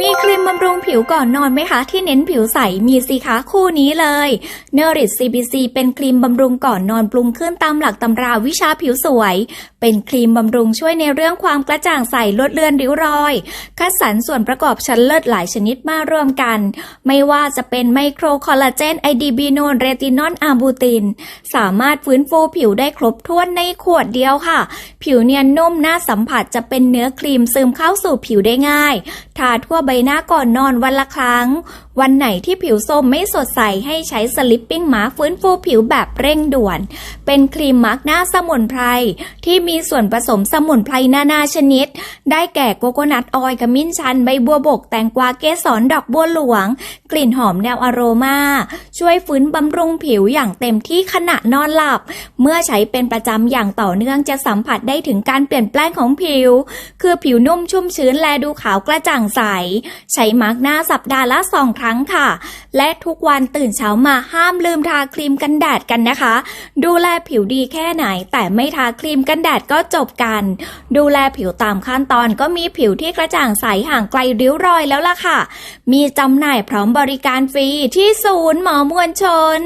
มีครีมบำรุงผิวก่อนนอนไหมคะ ที่เน้นผิวใส มีสิคะคู่นี้เลยเนอริ CBC เป็นครีมบำรุงก่อนนอนปรุงขึ้นตามหลักตำราวิชาผิวสวย เป็นครีมบำรุงช่วยในเรื่องความกระจ่างใสลดเลือนริ้วรอย คัดสรรส่วนประกอบชั้นเลิศหลายชนิดมารวมกัน ไม่ว่าจะเป็นไมโครคอลลาเจนไอดีบีโนนเรตินอลอาบูติน สามารถฟื้นฟูผิวได้ครบถ้วนในขวดเดียวค่ะ ผิวเนียนนุ่มน่าสัมผัสจะเป็นเนื้อครีมซึมเข้าสู่ผิวได้ง่าย ทาทั่วใบบหน้าก่อนนอนวันละครั้ง วันไหนที่ผิวส้มไม่สดใสให้ใช้สลิปปิ้งมาฟื้นฟูผิวแบบเร่งด่วน เป็นครีมมาร์กหน้าสมุนไพรที่มีส่วนผสมสมุนไพรนานาชนิด ได้แก่โกโกนัทออยล์ขมิ้นชันใบบัวบกแตงกวาเกสรดอกบัวหลวง กลิ่นหอมแนวอโรมา ช่วยฟื้นบำรุงผิวอย่างเต็มที่ขณะนอนหลับ เมื่อใช้เป็นประจำอย่างต่อเนื่องจะสัมผัสได้ถึงการเปลี่ยนแปลงของผิว คือผิวนุ่มชุ่มชื้นและดูขาวกระจ่างใสใช้มาร์กหน้าสัปดาห์ละสองครั้งค่ะ และทุกวันตื่นเช้ามาห้ามลืมทาครีมกันแดดกันนะคะ ดูแลผิวดีแค่ไหน แต่ไม่ทาครีมกันแดดก็จบกัน ดูแลผิวตามขั้นตอนก็มีผิวที่กระจ่างใสห่างไกลริ้วรอยแล้วล่ะค่ะ มีจำหน่ายพร้อมบริการฟรีที่ศูนย์หมอมวลชน